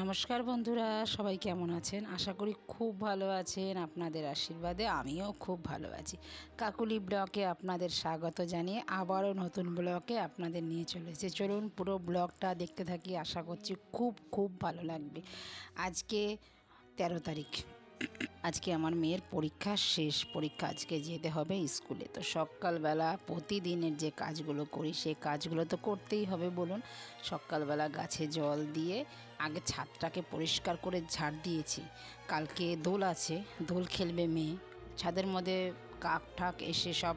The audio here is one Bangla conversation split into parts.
নমস্কার বন্ধুরা, সবাই কেমন আছেন? আশা করি খুব ভালো আছেন। আপনাদের আশীর্বাদে আমিও খুব ভালো আছি। কাকুলি ব্লকে আপনাদের স্বাগত জানিয়ে আবারও নতুন ব্লকে আপনাদের নিয়ে চলেছে চলুন পুরো ব্লগটা দেখতে থাকি, আশা করছি খুব খুব ভালো লাগবে। আজকে তেরো তারিখ। আজকে আমার মেয়ের পরীক্ষা শেষ, পরীক্ষা আজকে যেতে হবে স্কুলে। তো সকালবেলা প্রতিদিনের যে কাজগুলো করি সে কাজগুলো তো করতেই হবে, বলুন। সকালবেলা গাছে জল দিয়ে আগে ছাদটাকে পরিষ্কার করে ঝাড় দিয়েছি। কালকে দোল আছে, দোল খেলবে মেয়ে। ছাদের মধ্যে কাক ঠাক এসে সব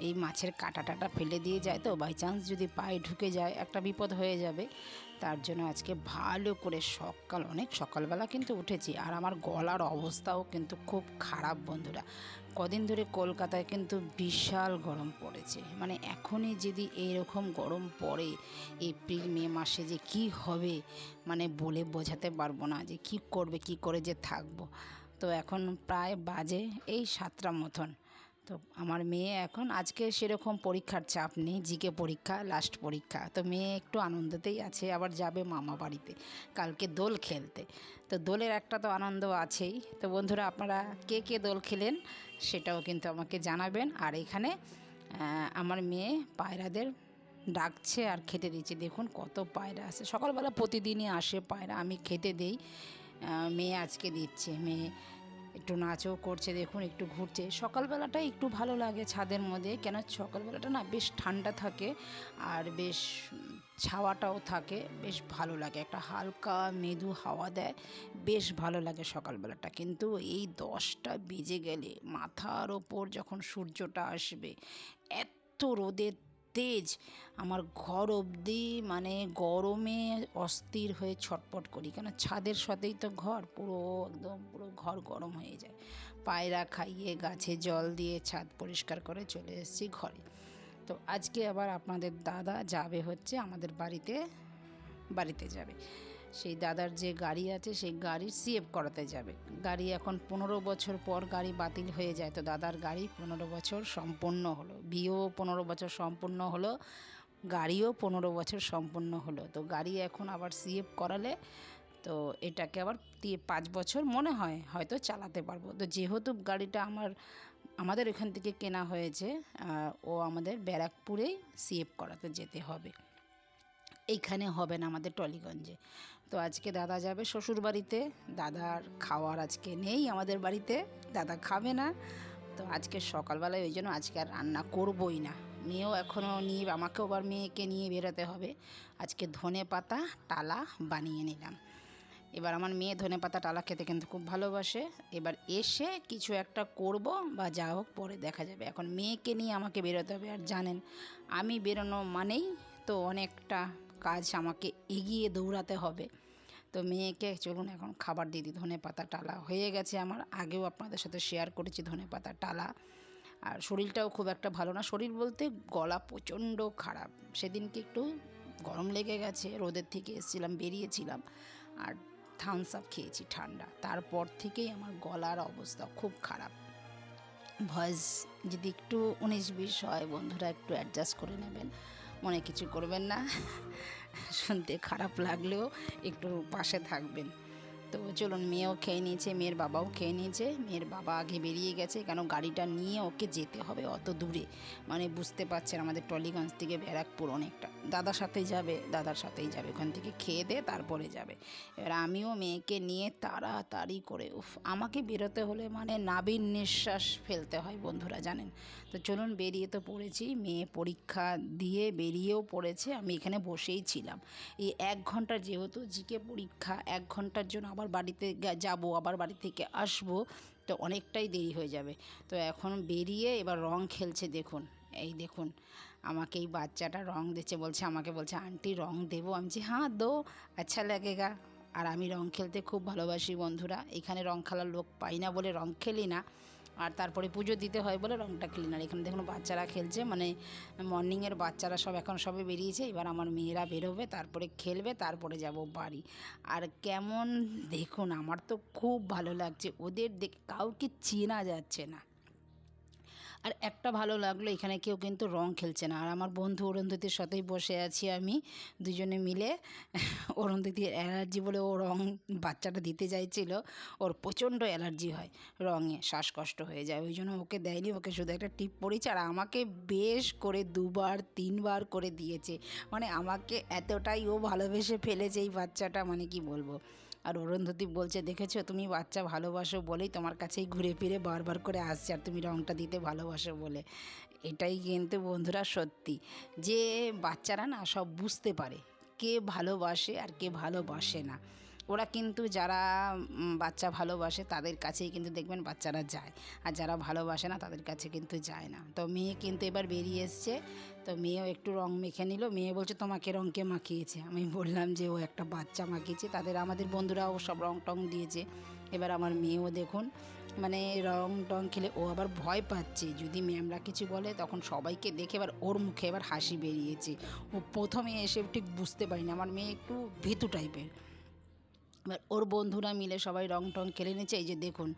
এই মাছের কাটা টাটা ফেলে দিয়ে যায় তো বাই চান্স যদি পায়ে ঢুকে যায়, একটা বিপদ হয়ে যাবে। তার জন্য আজকে ভালো করে সকাল, অনেক সকালবেলা কিন্তু উঠেছি। আর আমার গলার অবস্থাও কিন্তু খুব খারাপ বন্ধুরা। কদিন ধরে কলকাতায় কিন্তু বিশাল গরম পড়েছে। মানে এখনই যদি এইরকম গরম পড়ে, এপ্রিল, মে মাসে যে কি হবে মানে বলে বোঝাতে পারব না যে কি করবে, কি করে যে থাকব। তো এখন প্রায় বাজে এই সাতটা মতন। তো আমার মেয়ে এখন, আজকে সেরকম পরীক্ষার চাপ নেই, জিকে পরীক্ষা লাস্ট পরীক্ষা। তো মেয়ে একটু আনন্দতেই আছে, আবার যাবে মামা বাড়িতে, কালকে দোল খেলতে। তো দোলের একটা তো আনন্দ আছেই। তো বন্ধুরা, আপনারা কে কে দোল খেলেন সেটাও কিন্তু আমাকে জানাবেন। আর এখানে আমার মেয়ে পায়রাদের ডাকছে আর খেতে দিচ্ছে। দেখুন কত পায়রা আছে। সকালবেলা প্রতিদিনই আসে পায়রা, আমি খেতে দেই। মেয়ে আজকে দিচ্ছে। মেয়ে একটু নাচও করছে, দেখুন, একটু ঘুরছে। সকালবেলাটাই একটু ভালো লাগে ছাদের মধ্যে, কেন সকালবেলাটা না বেশ ঠান্ডা থাকে আর বেশ ছাওয়াটাও থাকে, বেশ ভালো লাগে। একটা হালকা মৃদু হাওয়া দেয়, বেশ ভালো লাগে সকালবেলাটা। কিন্তু এই দশটা বেজে গেলে মাথার ওপর যখন সূর্যটা আসবে, এত রোদের তেজ আমার ঘর অবধি মানে গরমে অস্থির হয়ে ছটপট করি। কেন ছাদের সাথেই তো ঘর, পুরো একদম পুরো ঘর গরম হয়ে যায়। পায়রা খাইয়ে গাছে জল দিয়ে ছাদ পরিষ্কার করে চলে এসেছি ঘরে। তো আজকে আবার আপনাদের দাদা যাবে হচ্ছে আমাদের বাড়িতে বাড়িতে যাবে। সেই দাদার যে গাড়ি আছে, সেই গাড়ির সিএফ করাতে যাবে। গাড়ি এখন পনেরো বছর পর গাড়ি বাতিল হয়ে যায়। তো দাদার গাড়ি পনেরো বছর সম্পূর্ণ হলো। বিয়েও পনেরো বছর সম্পূর্ণ হলো, গাড়িও পনেরো বছর সম্পূর্ণ হলো। তো গাড়ি এখন আবার সিএফ করালে, তো এটাকে আবার পাঁচ বছর মনে হয়, হয়তো চালাতে পারব। তো যেহেতু গাড়িটা আমার, আমাদের এখান থেকে কেনা হয়েছে ও আমাদের ব্যারাকপুরেই সিএফ করাতে যেতে হবে। এইখানে হবে না আমাদের টলিগঞ্জে। তো আজকে দাদা যাবে শ্বশুর বাড়িতে দাদার খাওয়ার আজকে নেই আমাদের বাড়িতে। দাদা খাবে না। তো আজকে সকালবেলায় ওই জন্য আজকে আর রান্না করবই না। মেয়েও এখনও নিয়ে, আমাকেও আবার মেয়েকে নিয়ে বেরোতে হবে। আজকে ধনে পাতা, টালা বানিয়ে নিলাম। এবার আমার মেয়ে ধনে পাতা, টালা খেতে কিন্তু খুব ভালোবাসে। এবার এসে কিছু একটা করব বা যা হোক পরে দেখা যাবে। এখন মেয়েকে নিয়ে আমাকে বেরোতে হবে আর জানেন, আমি বেরোনো মানেই তো অনেকটা কাজ আমাকে এগিয়ে দৌড়াতে হবে। তো মেয়েকে চলুন এখন খাবার দিয়ে দিই। ধনে পাতা টালা হয়ে গেছে আমার। আগেও আপনাদের সাথে শেয়ার করেছি ধনে পাতা টালা। আর শরীরটাও খুব একটা ভালো না। শরীর বলতে গলা প্রচণ্ড খারাপ। সেদিনকে একটু গরম লেগে গেছে। রোদের থেকে এসেছিলাম, বেরিয়েছিলাম। আর থামস আপ খেয়েছি ঠান্ডা। তারপর থেকেই আমার গলার অবস্থা খুব খারাপ। ভয়েস যদি একটু উনিশ বিশ হয়, বন্ধুরা একটু অ্যাডজাস্ট করে নেবেন। মনে কিছু করবেন না। শুনতে খারাপ লাগলেও একটু পাশে থাকবেন। তো চলুন মেয়েও খেয়ে নিয়েছে, মেয়ের বাবাও খেয়ে নিয়েছে। মেয়ের বাবা আগে বেরিয়ে গেছে, কেন গাড়িটা নিয়ে ওকে যেতে হবে অত দূরে? মানে বুঝতে পারছেন আমাদের টলিগঞ্জ থেকে ব্যারাকপুর অনেকটা। দাদার সাথেই যাবে, দাদার সাথেই যাবে। ওখান থেকে খেয়ে দে, তারপরে যাবে। এবার আমিও মেয়েকে নিয়ে তাড়াতাড়ি করে, উফ, আমাকে বেরোতে হলে মানে নাবিন নিঃশ্বাস ফেলতে হয় বন্ধুরা, জানেন? তো চলুন বেরিয়ে তো পড়েছি, মেয়ে পরীক্ষা দিয়ে বেরিয়েও পড়েছে, আমি এখানে বসেই ছিলাম। এই এক ঘণ্টা যেহেতু জিকে পরীক্ষা, এক ঘণ্টার জন্য আবার বাড়িতে যাব, আবার বাড়ি থেকে আসব, তো অনেকটাই দেরি হয়ে যাবে। তো এখন বেরিয়ে এবার রং খেলছে, দেখুন। এই দেখুন, আমাকে এই বাচ্চাটা রং দিচ্ছে, বলছে, আমাকে বলছে, আন্টি, রং দেবো? আমি বলছি হ্যাঁ দো আচ্ছা লাগেগা। আর আমি রং খেলতে খুব ভালোবাসি, বন্ধুরা। এখানে রং খেলার লোক পাই না বলে রং খেলি না। আর তারপরে পুজো দিতে হয় বলে রংটা ক্লিনার এখানে দেখুন বাচ্চারা খেলছে মানে মর্নিংয়ের বাচ্চারা সব এখন সবে বেরিয়েছে, এবার আমার মেয়েরা বেরোবে, তারপরে খেলবে, তারপরে যাব বাড়ি। আর কেমন দেখুন, আমার তো খুব ভালো লাগছে, ওদের দেখ কাউকে চেনা যাচ্ছে না। আর একটা ভালো লাগল, এখানে কেউ কিন্তু রং খেলছে না। আর আমার বন্ধু অরুন্ধতির সাথেই বসে আছি আমি, দুজনে মিলে। অরুন্ধতির অ্যালার্জি বলে ও রং বাচ্চাটা দিতে চাইছিল, ওর প্রচণ্ড অ্যালার্জি হয় রঙে, শ্বাসকষ্ট হয়ে যায়, ওই জন্য ওকে দেয়নি, ওকে শুধু একটা টিপ পড়েছে, আর আমাকে বেশ করে দুবার, তিনবার করে দিয়েছে। মানে আমাকে এতটাই ও ভালোবেসে ফেলেছে এই বাচ্চাটা মানে কি বলব? আর অরুন্ধতী বলছে, দেখেছ? তুমি বাচ্চা ভালোবাসো বলেই তোমার কাছেই ঘুরে ফিরে বারবার করে আসছে আর তুমি রঙটা দিতে ভালোবাসো বলে। এটাই কিন্তু বন্ধুরা সত্যি। যে বাচ্চারা না সব বুঝতে পারে, কে ভালোবাসে আর কে ভালোবাসে না। ওরা কিন্তু যারা বাচ্চা ভালোবাসে তাদের কাছেই কিন্তু দেখবেন বাচ্চারা যায়। আর যারা ভালোবাসে না তাদের কাছে কিন্তু যায় না। তো মেয়ে কিন্তু এবার বেরিয়ে এসছে। তো মেয়েও একটু রং মেখে নিল। মেয়ে বলছে, তোমাকে রঙকে মাখিয়েছে। আমি বললাম যে, ও একটা বাচ্চা মাখিয়েছে। তাদের, আমাদের বন্ধুরাও সব রং টং দিয়েছে। এবার আমার মেয়েও দেখুন। মানে রং টং খেলে ও আবার ভয় পাচ্ছে। যদি ম্যামরা কিছু বলে, তখন সবাইকে দেখে এবার ওর মুখে এবার হাসি বেরিয়েছে। ও প্রথমে এসে ঠিক বুঝতে পারিনি। আমার মেয়ে একটু ভীতু টাইপের এবার ওর বন্ধুরা মিলে সবাই রং টং খেলে নিচ্ছে এই যে দেখুন,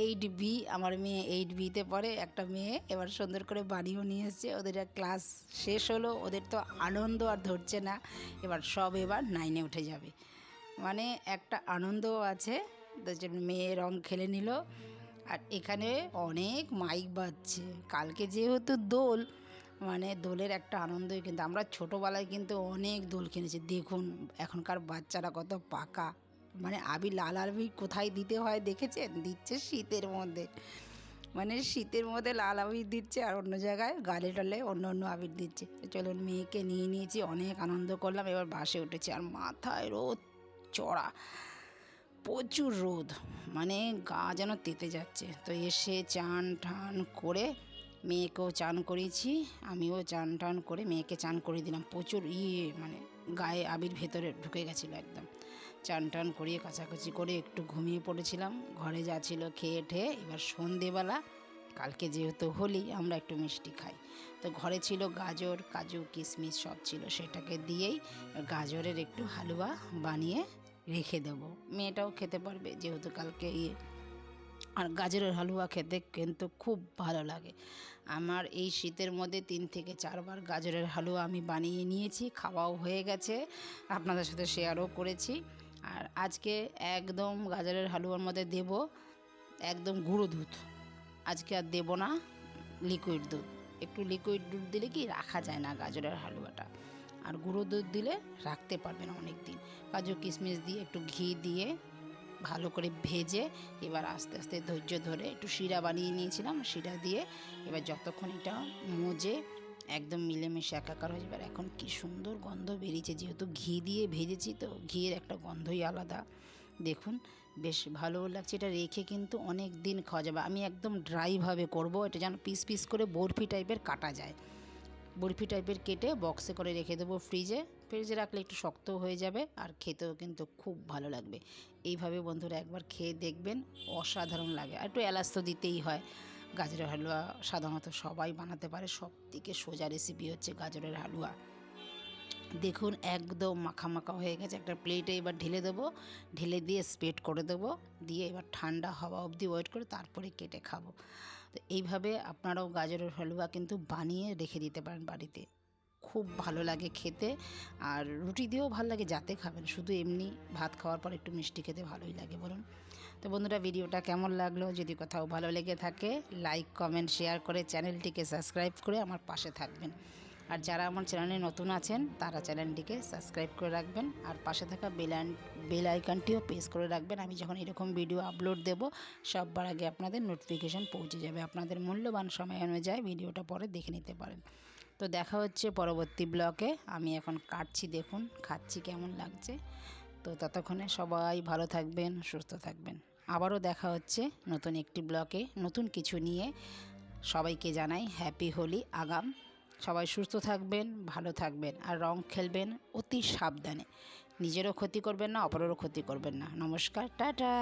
এইট বি, আমার মেয়ে এইট বিতে পড়ে, একটা মেয়ে এবার সুন্দর করে বাড়িও নিয়ে এসছে। ওদের ক্লাস শেষ হলো, ওদের তো আনন্দ আর ধরছে না। এবার সব এবার নাইনে উঠে যাবে। মানে একটা আনন্দও আছে মেয়ে রং খেলে নিল। আর এখানে অনেক মাইক বাজছে। কালকে যেহেতু দোল মানে দোলের একটা আনন্দই কিন্তু, আমরা ছোটোবেলায় কিন্তু অনেক দোল কিনেছি দেখুন, এখনকার বাচ্চারা কত পাকা। মানে আবির লাল আবির কোথায় দিতে হয় দেখেছেন? দিচ্ছে শীতের মধ্যে। মানে শীতের মধ্যে লাল আবির দিচ্ছে আর অন্য জায়গায় গালে টালে অন্য অন্য আবির দিচ্ছে। চলুন মেয়েকে নিয়ে নিয়েছি, অনেক আনন্দ করলাম, এবার বাসে উঠেছি আর মাথায় রোদ, চড়া, প্রচুর রোদ। মানে গা যেন তেতে যাচ্ছে। তো এসে চান টান করে মেয়েকেও চান করিয়েছি, আমিও চান টান করে মেয়েকে চান করে দিলাম। প্রচুর ইয়ে মানে গায়ে আবির ভেতরে ঢুকে গেছিল একদম। চান টান করিয়ে কাছাকাছি করে একটু ঘুমিয়ে পড়েছিলাম। ঘরে যা ছিল খেয়ে ঠেয়ে এবার সন্ধেবেলা, কালকে যেহেতু হোলি, আমরা একটু মিষ্টি খাই। তো ঘরে ছিল গাজর, কাজু, কিশমিশ সব ছিল, সেটাকে দিয়েই গাজরের একটু হালুয়া বানিয়ে রেখে দেবো। মেয়েটাও খেতে পারবে, যেহেতু কালকে ইয়ে। আর গাজরের হালুয়া খেতে কিন্তু খুব ভালো লাগে। আমার এই শীতের মধ্যে তিন থেকে চারবার গাজরের হালুয়া আমি বানিয়ে নিয়েছি, খাওয়াও হয়ে গেছে। আপনাদের সাথে শেয়ারও করেছি। আর আজকে একদম গাজরের হালুয়ার মধ্যে দেব একদম গুঁড়ো দুধ। আজকে আর দেবো না লিকুইড দুধ। একটু লিকুইড দুধ দিলে কি রাখা যায় না গাজরের হালুয়াটা। আর গুঁড়ো দুধ দিলে রাখতে পারবেন অনেক দিন কাজু কিশমিশ দিয়ে একটু ঘি দিয়ে ভালো করে ভেজে এবার আস্তে আস্তে ধৈর্য ধরে একটু শিরা বানিয়ে নিয়েছিলাম। শিরা দিয়ে এবার যতক্ষণ এটা মজে একদম মিলেমিশে একাকার হয়ে যাবে। এখন কি সুন্দর গন্ধ বেরিয়েছে, যেহেতু ঘি দিয়ে ভেজেছি তো ঘিয়ের একটা গন্ধই আলাদা। দেখুন, বেশ ভালো লাগছে। এটা রেখে কিন্তু অনেক দিন খাওয়া যাবে। আমি একদম ড্রাইভাবে করব, এটা যেন পিস পিস করে বরফি টাইপের কাটা যায়। বরফি টাইপের কেটে বক্সে করে রেখে দেবো ফ্রিজে। ফ্রিজে রাখলে একটু শক্ত হয়ে যাবে আর খেতেও কিন্তু খুব ভালো লাগবে। এইভাবে বন্ধুরা একবার খেয়ে দেখবেন, অসাধারণ লাগে। আর একটু এলাচ তো দিতেই হয়। গাজরের হালুয়া সাধারণত সবাই বানাতে পারে। সব থেকে সোজা রেসিপি হচ্ছে গাজরের হালুয়া। দেখুন, একদম মাখা মাখা হয়ে গেছে। একটা প্লেটে এবার ঢেলে দেবো। ঢেলে দিয়ে স্প্রেড করে দেবো। দিয়ে এবার ঠান্ডা হওয়া অবধি ওয়েট করে তারপরে কেটে খাব। তো এইভাবে আপনারাও গাজরের হালুয়া কিন্তু বানিয়ে রেখে দিতে পারেন বাড়িতে। খুব ভালো লাগে খেতে। আর রুটি দিয়েও ভালো লাগে যাতে খাবেন। শুধু এমনি ভাত খাওয়ার পর একটু মিষ্টি খেতে ভালোই লাগে, বলুন। তো বন্ধুরা, ভিডিওটা কেমন লাগল? যদি কোথাও ভালো লেগে থাকে লাইক কমেন্ট শেয়ার করে চ্যানেলটিকে সাবস্ক্রাইব করে আমার পাশে থাকবেন। আর যারা আমার চ্যানেলে নতুন আছেন, তারা চ্যানেলটিকে সাবস্ক্রাইব করে রাখবেন। আর পাশে থাকা বেল বেল আইকনটিও প্রেস করে রাখবেন। আমি যখন এরকম ভিডিও আপলোড দেব, সববার আগে আপনাদের নোটিফিকেশান পৌঁছে যাবে। আপনাদের মূল্যবান সময় অনুযায়ী ভিডিওটা পরে দেখে নিতে পারেন। তো দেখা হচ্ছে পরবর্তী ব্লকে। আমি এখন কাটছি, দেখুন, খাচ্ছি কেমন লাগছে। তো ততক্ষণে সবাই ভালো থাকবেন, সুস্থ থাকবেন। আবারও দেখা হচ্ছে নতুন একটি ব্লকে। নতুন কিছু নিয়ে সবাইকে জানাই হ্যাপি হোলি আগাম। সবাই সুস্থ থাকবেন, ভালো থাকবেন আর রং খেলবেন অতি সাবধানে। নিজেরও ক্ষতি করবেন না, অপরেরও ক্ষতি করবেন না। নমস্কার, টাটা!